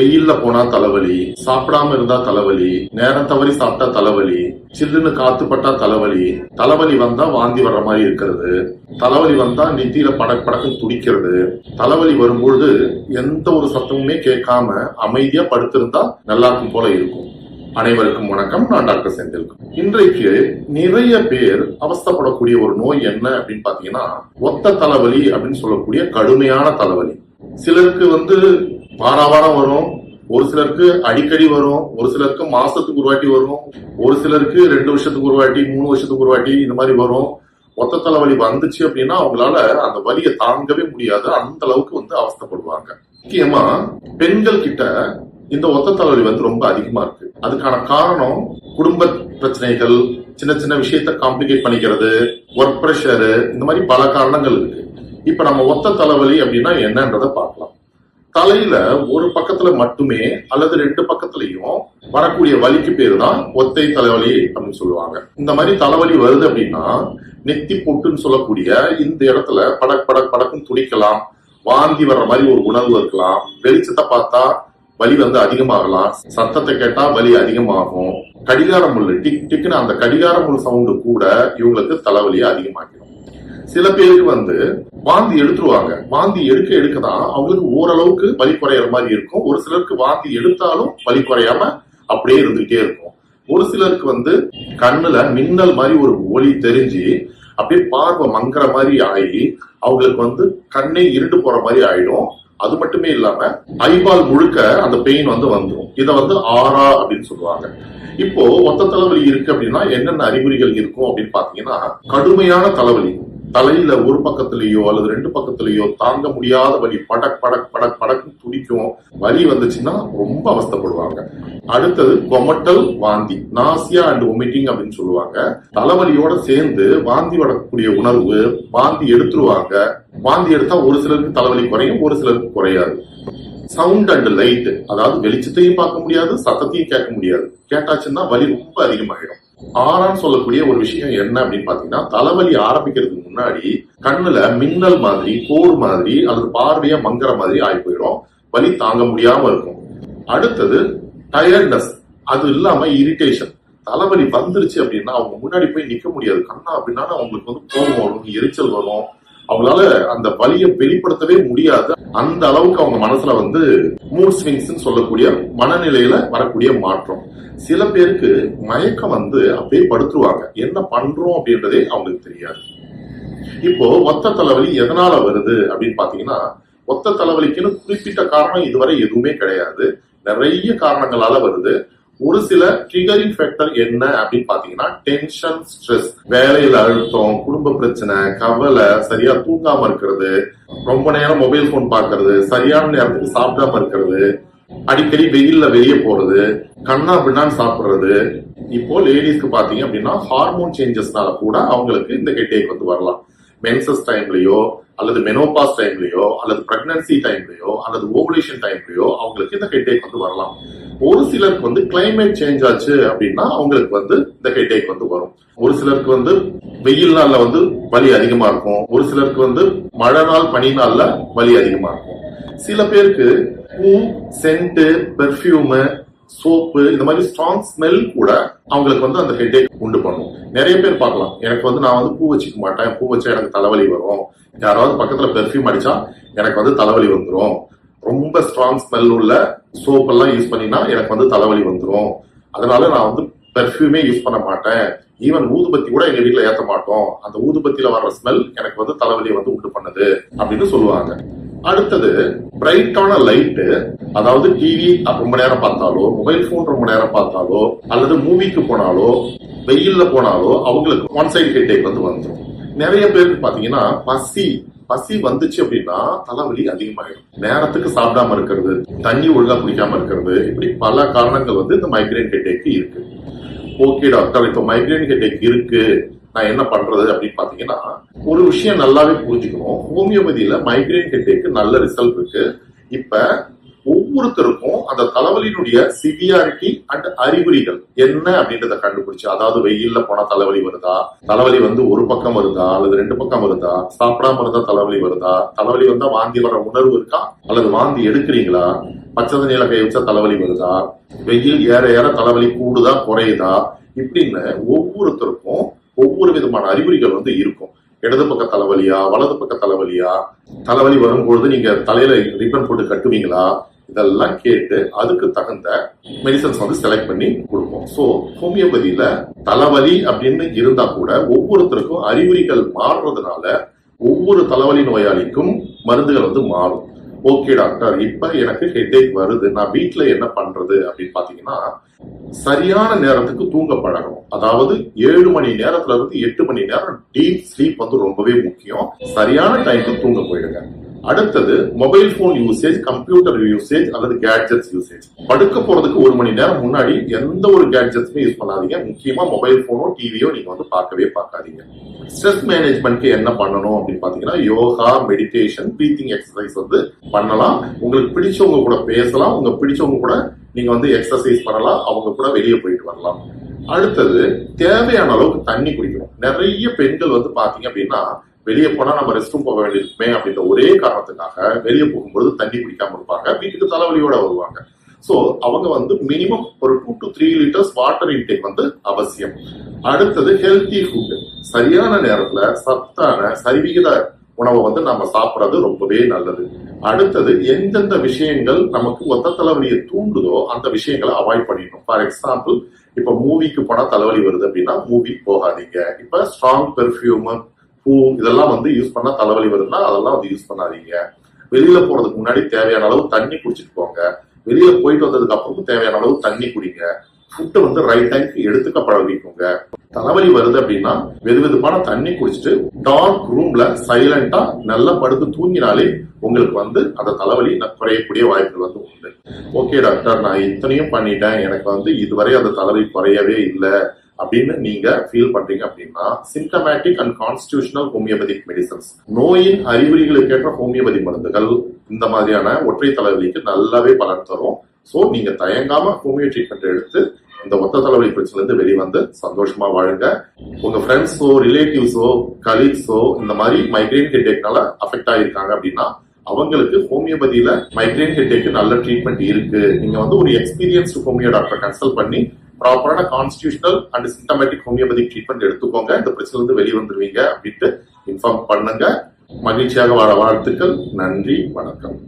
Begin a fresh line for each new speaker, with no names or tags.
வெயில்ல போனா தலைவலி சாப்பிடாம இருந்தா தலைவலி நேரம் தவறி சாப்பிட்டா தலைவலி சில்லுன்னு காத்து பட்டா தலைவலி தலைவலி வந்தா வாந்தி வர்ற மாதிரி இருக்கிறது. தலைவலி வந்தா நெத்தியில படக் படக்கு துடிக்கிறது. தலைவலி வரும்பொழுது எந்த ஒரு சத்தமுமே கேட்காம அமைதியா படுத்திருந்தா நல்லா இருக்கும் போல இருக்கும். அனைவருக்கும் வணக்கம். நான் டாக்டர் செந்தில் இன்றைக்கு நிறைய பேர் அவஸ்தைப்படக்கூடிய ஒரு நோய் என்ன அப்படின்னு பாத்தீங்கன்னா ஒத்த தலைவலி அப்படின்னு சொல்லக்கூடிய கடுமையான தலைவலி. சிலருக்கு வந்து வாரம் வரும். ஒரு சிலருக்கு அடிக்கடி வரும். ஒரு சிலருக்கு மாசத்துக்கு ஒரு வாட்டி வரும். ஒரு சிலருக்கு ரெண்டு வருஷத்துக்கு ஒரு வாட்டி மூணு வருஷத்துக்கு ஒரு வாட்டி இந்த மாதிரி வரும். ஒத்த தலைவலி வந்துச்சு அப்படின்னா அவங்களால அந்த வலியை தாங்கவே முடியாது. அந்த அளவுக்கு வந்து அவஸ்தைப்படுவாங்க. முக்கியமா பெண்கள் கிட்ட இந்த ஒத்த தலைவலி வந்து ரொம்ப அதிகமா இருக்கு. அதுக்கான காரணம் குடும்ப பிரச்சனைகள் சின்ன சின்ன விஷயத்த காம்ப்ளிகேட் பண்ணிக்கிறது ஒர்க் ப்ரெஷரு இந்த மாதிரி பல காரணங்கள் இருக்கு. இப்ப நம்ம ஒத்த தலைவலி அப்படின்னா என்னன்றத பார்க்கலாம். தலையில ஒரு பக்கத்துல மட்டுமே அல்லது ரெண்டு பக்கத்துலயும் வரக்கூடிய வலிக்கு பேரு தான் ஒத்தை தலைவலி அப்படின்னு சொல்லுவாங்க. இந்த மாதிரி தலைவலி வருது அப்படின்னா நெத்தி பொட்டுன்னு சொல்லக்கூடிய இந்த இடத்துல படக் படக் படக்கும் துடிக்கலாம் வாந்தி வர்ற மாதிரி ஒரு உணர்வு இருக்கலாம். வெளிச்சத்தை பார்த்தா வலி வந்து அதிகமாகலாம். சத்தத்தை கேட்டா வலி அதிகமாகும். கடிகார முள் டிக் டிக்னு அந்த கடிகார முள் சவுண்டு கூட இவங்களுக்கு தலைவலியை அதிகமாக்கிடும். சில பேருக்கு வந்து வாந்தி எடுத்துருவாங்க. வாந்தி எடுக்க எடுக்க தான் அவங்களுக்கு ஓரளவுக்கு வலி குறையிற மாதிரி இருக்கும். ஒரு சிலருக்கு வாந்தி எடுத்தாலும் வலி குறையாம அப்படியே இருந்துகிட்டே இருக்கும். ஒரு சிலருக்கு வந்து கண்ணுல மின்னல் மாதிரி ஒரு ஒளி தெரிஞ்சு அப்படியே பார்வை மங்குற மாதிரி ஆகி அவங்களுக்கு வந்து கண்ணே இருண்டு போற மாதிரி ஆயிடும். அது மட்டுமே இல்லாம ஐபால் முழுக்க அந்த பெயின் வந்து வந்துடும் இதை வந்து ஆறா அப்படின்னு சொல்லுவாங்க. இப்போ ஒத்த தலைவலி இருக்கு அப்படின்னா என்னென்ன அறிகுறிகள் இருக்கும் அப்படின்னு பாத்தீங்கன்னா கடுமையான தலைவலி. தலையில ஒரு பக்கத்துலயோ அல்லது ரெண்டு பக்கத்துலயோ தாங்க முடியாத வலி படக் படக் படக் படக்கு துடிக்கும். வலி வந்துச்சுன்னா ரொம்ப அவஸ்தைப்படுவாங்க. அடுத்தது கொமட்டல் வாந்தி நாசியா அண்ட் ஒமிட்டிங் அப்படின்னு சொல்லுவாங்க. தலைவலியோட சேர்ந்து வாந்தி வரக்கூடிய உணர்வு வாந்தி எடுத்துருவாங்க. வாந்தி எடுத்தா ஒரு சிலருக்கு தலைவலி குறையும் ஒரு சிலருக்கு குறையாது. சவுண்ட் அண்ட் லைட் அதாவது வெளிச்சத்தையும் பார்க்க முடியாது சத்தத்தையும் கேட்க முடியாது. கேட்டாச்சுன்னா வலி ரொம்ப அதிகமாகிடும் ஆறான்னு சொல்லக்கூடிய ஒரு விஷயம் என்ன அப்படின்னு பாத்தீங்கன்னா தலைவலி ஆரம்பிக்கிறதுக்கு முன்னாடி கண்ணுல மின்னல் மாதிரி கோர் மாதிரி அல்லது பார்வையா மங்குற மாதிரி ஆகி போயிடும். வலி தாங்க முடியாம இருக்கும். அடுத்தது டயர்ட்னஸ் அது இல்லாம இரிட்டேஷன் தலைவலி வந்துருச்சு அப்படின்னா அவங்க முன்னாடி போய் நிக்க முடியாது. கண்ணா அப்படின்னா அவங்களுக்கு வந்து கோபம் வரும் எரிச்சல் வரும். அவங்களால அந்த வலியை வெளிப்படுத்தவே முடியாது. அந்த அளவுக்கு அவங்க மனசுல வந்து மூட் ஸ்விங்ஸ் சொல்லக்கூடிய மனநிலையில வரக்கூடிய மாற்றம். சில பேருக்கு மயக்கம் வந்து அப்படியே படுத்துருவாங்க. என்ன பண்றோம் அப்படின்றதே அவங்களுக்கு தெரியாது. இப்போ ஒத்த தலைவலி எதனால வருது அப்படின்னு பாத்தீங்கன்னா ஒத்த தலைவலிக்குன்னு குறிப்பிட்ட காரணம் இதுவரை எதுவுமே கிடையாது. நிறைய காரணங்களால வருது. ஒரு சில ட்ரிகரிங் ஃபேக்டர் என்ன அப்படின்னு பாத்தீங்கன்னா டென்ஷன் ஸ்ட்ரெஸ் வேலையில அழுத்தம் குடும்ப பிரச்சனை கவலை சரியா தூங்காம இருக்கிறது ரொம்ப நேரம் மொபைல் போன் பாக்குறது சரியான நேரத்துக்கு சாப்பிடாம இருக்கிறது அடிக்கடி வெயில்ல வெளியே போறது கண்ணா பின்னான்னு சாப்பிடுறது. இப்போ லேடிஸ்க்கு பாத்தீங்க அப்படின்னா ஹார்மோன் சேஞ்சஸ்னால கூட அவங்களுக்கு இந்த ஹெட்டேக் வந்து வரலாம். மென்சஸ் டைம்லயோ அல்லது மெனோபாஸ் டைம்லயோ அல்லது பிரெக்னன்சி டைம்லயோ அல்லது ஓவலேஷன் டைம்லயோ அவங்களுக்கு இந்த ஹெட்டேக் வந்து வரலாம். ஒரு சிலருக்கு வந்து கிளைமேட் சேஞ்ச் ஆச்சு அப்படின்னா அவங்களுக்கு வந்து இந்த ஹெட்டேக் வந்து வரும். ஒரு சிலருக்கு வந்து வெயில் நாள்ல வந்து வலி அதிகமா இருக்கும். ஒரு சிலருக்கு வந்து மழை நாள் பனி நாள்ல வலி அதிகமா இருக்கும். சில பேருக்கு பூ சென்ட் பெர்ஃபியூமு சோப்பு இந்த மாதிரி ஸ்ட்ராங் ஸ்மெல் கூட அவங்களுக்கு வந்து அந்த ஹெட்டேக் உண்டு பண்ணும். நிறைய பேர் பார்க்கலாம். எனக்கு வந்து நான் வந்து பூ வச்சுக்க மாட்டேன். பூ வச்சா எனக்கு தலைவலி வரும். யாராவது பக்கத்துல பெர்ஃபியூம் அடிச்சா எனக்கு வந்து தலைவலி வந்துடும் ரொம்ப ஸ்ட்ராங் ஸ்மெல் உள்ள சோப் எல்லாம் யூஸ் பண்ணினா எனக்கு வந்து தலைவலி வந்துடும் அதனால நான் வந்து பெர்ஃபியூமே யூஸ் பண்ண மாட்டேன். ஈவன் ஊதுபத்தி கூட எங்க வீட்டுல ஏற்ற மாட்டோம். அந்த ஊதுபத்தியில வர்ற ஸ்மெல் எனக்கு வந்து தலைவலியை வந்து உண்டு பண்ணுது அப்படின்னு சொல்லுவாங்க. அடுத்தது பிரைட்டான லைட்டு அதாவது டிவி ரொம்ப நேரம் பார்த்தாலோ மொபைல் போன் ரொம்ப நேரம் பார்த்தாலோ அல்லது மூவிக்கு போனாலோ வெயில்ல போனாலோ அவங்களுக்கு ஒன் சைடு ஹெட்டேக் வந்து வந்துடும் நிறைய பேருக்கு பாத்தீங்கன்னா பசி பசி வந்துச்சு அப்படின்னா தலைவலி அதிகமாயிடும். நேரத்துக்கு சாப்பிடாம இருக்கிறது தண்ணி ஒழுங்கா குடிக்காம இருக்கிறது இப்படி பல காரணங்கள் வந்து இந்த மைக்ரேன் ஹெட்டேக்கு இருக்கு. ஓகே டாக்டர் இப்போ மைக்ரேன் ஹெட்டேக் இருக்கு. நான் என்ன பண்றது அப்படின்னு பாத்தீங்கன்னா ஒரு விஷயம் நல்லாவே புரிஞ்சுக்கணும். ஹோமியோபதியில மைக்ரேன் ஹெட்டேக்கு நல்ல ரிசல்ட் இருக்கு. இப்ப ஒவ்வொருத்தருக்கும் அந்த தலைவலியினுடைய சிவியாரிட்டி அண்ட் அறிகுறிகள் என்ன அப்படின்றத கண்டுபிடிச்சு அதாவது வெயில்ல போனா தலைவலி வருதா? தலைவலி வந்து ஒரு பக்கம் வருதா? அல்லது ரெண்டு பக்கம் வருதா? சாப்பிடாம இருந்தா தலைவலி வருதா? தலைவலி வந்தா வாந்தி வர உணர்வு இருக்கா? அல்லது வாந்தி எடுக்கிறீங்களா? பச்சை தண்ணியில கை வச்சா தலைவலி வருதா? வெயில் ஏற ஏற தலைவலி கூடுதா குறையுதா? இப்படின்னு ஒவ்வொருத்தருக்கும் ஒவ்வொரு விதமான அறிகுறிகள் வந்து இருக்கும். இடது பக்க தலைவலியா வலது பக்க தலைவலியா? தலைவலி வரும்பொழுது நீங்க தலையில ரிப்பன் போட்டு கட்டுவீங்களா? இதெல்லாம் கேட்டு அதுக்கு தகுந்த மெடிசன்ஸ் வந்து செலக்ட் பண்ணி கொடுப்போம். ஸோ ஹோமியோபதியில தலைவலி அப்படின்னு இருந்தா கூட ஒவ்வொருத்தருக்கும் அறிகுறிகள் மாறுறதுனால ஒவ்வொரு தலைவலி நோயாளிக்கும் மருந்துகள் வந்து மாறும். ஓகே டாக்டர் இப்ப எனக்கு ஹெட்டேக் வருது நான் வீட்டுல என்ன பண்றது அப்படின்னு பாத்தீங்கன்னா சரியான நேரத்துக்கு தூங்க பழகணும். அதாவது ஏழு மணி நேரத்துல இருந்து எட்டு மணி நேரம் டீப் ஸ்லீப் வந்து ரொம்பவே முக்கியம். சரியான டைமுக்கு தூங்க போயிடுங்க. அடுத்தது mobile phone usage computer usage அல்லது கேட்ஜெட்ஸ் யூசேஜ் படுக்க போறதுக்கு ஒரு மணி நேரம் முன்னாடி எந்த ஒரு கேட்ஜெட்ஸுமே யூஸ் பண்ணாதீங்க. முக்கியமா மொபைல் போனோ டிவியோ நீங்க வந்து பார்க்கவே பார்க்காதீங்க. ஸ்ட்ரெஸ் மேனேஜ்மெண்ட்க்கு என்ன பண்ணணும் அப்படின்னு பாத்தீங்கன்னா யோகா மெடிடேஷன் ப்ரீத்திங் எக்ஸசைஸ் வந்து பண்ணலாம். உங்களுக்கு பிடிச்சவங்க கூட பேசலாம். உங்க பிடிச்சவங்க கூட நீங்க வந்து எக்ஸசைஸ் பண்ணலாம். அவங்க கூட வெளியே போயிட்டு வரலாம். அடுத்தது தேவையான அளவுக்கு தண்ணி குடிக்கணும். நிறைய பெண்கள் வந்து பாத்தீங்க அப்படின்னா வெளியே போனா நம்ம ரெஸ்ட் ரூம் போக வேண்டியிருக்குமே அப்படின்ற ஒரே காரணத்துக்காக வெளியே போகும்போது தண்ணி குடிக்காம இருப்பாங்க. வீட்டுக்கு தலைவலியோட வருவாங்க. சோ அவங்க வந்து மினிமம் ஒரு two to three litres water intake வந்து அவசியம். அடுத்தது ஹெல்த்தி ஃபுட் சரியான நேரத்துல சத்தான சரிவிகித உணவை வந்து நம்ம சாப்பிட்றது ரொம்பவே நல்லது. அடுத்தது எந்தெந்த விஷயங்கள் நமக்கு ஒத்த தலைவலியை தூண்டுதோ அந்த விஷயங்களை அவாய்ட் பண்ணிடணும். ஃபார் எக்ஸாம்பிள் இப்ப மூவிக்கு போனா தலைவலி வருது அப்படின்னா மூவி போகாதீங்க. இப்ப ஸ்ட்ராங் பெர்ஃபியூம் பூ இதெல்லாம் வந்து யூஸ் பண்ணா தலைவலி வருதுன்னா அதெல்லாம் வந்து யூஸ் பண்ணாதீங்க. வெளியில போறதுக்கு முன்னாடி தேவையான அளவு தண்ணி குடிச்சிட்டு போங்க. வெளியில போயிட்டு வந்ததுக்கு அப்புறம் தேவையான அளவு தண்ணி குடிங்க. ஃபுட்டு வந்து ரைட் டைம்க்கு எடுத்துக்க பழகிக்கோங்க. தலைவலி வருது அப்படின்னா வெது வெதுப்பான தண்ணி குடிச்சிட்டு டார்க் ரூம்ல சைலண்டா நல்லா படுத்து தூங்கினாலே உங்களுக்கு வந்து அந்த தலைவலி குறையக்கூடிய வாய்ப்புகள் வந்து உண்டு. ஓகே டாக்டர் நான் இத்தனையும் பண்ணிட்டேன். எனக்கு வந்து இதுவரை அந்த தலைவலி குறையவே இல்லை. அப்படின்னு நீங்க ஃபீல் பண்றீங்க அப்படின்னா symptomatic and constitutional homoeopathic medicines நோயின் அறிகுறிகளுக்கேற்ற ஹோமியோபதி மருந்துகள் இந்த மாதிரியான ஒற்றை தலைவலிக்கு நல்லாவே பலன் தரும். ஸோ நீங்க தயங்காம ஹோமியோ ட்ரீட்மெண்ட் எடுத்து இந்த ஒத்த தலைவலி பிரச்சனைல இருந்து வெளிவந்து சந்தோஷமா வாழுங்க. உங்க ஃப்ரெண்ட்ஸோ ரிலேட்டிவ்ஸோ கலீக்ஸோ இந்த மாதிரி மைக்ரைன் ஹெட்டேக்னால அஃபெக்ட் ஆயிருக்காங்க அப்படின்னா அவங்களுக்கு ஹோமியோபதியில மைக்ரைன் ஹெட்டேக்கு நல்ல ட்ரீட்மெண்ட் இருக்கு. நீங்க வந்து ஒரு எக்ஸ்பீரியன்ஸ்டு ஹோமியோ டாக்டர் கன்சல்ட் பண்ணி ப்ராப்பரான constitutional and systematic homoeopathic treatment எடுத்துக்கோங்க. இந்த பிரச்சனை இருந்து வெளியே வந்துருவீங்க அப்படின்ட்டு இன்ஃபார்ம் பண்ணுங்க. மகிழ்ச்சியாக வாழ வாழ்த்துக்கள். நன்றி. வணக்கம்.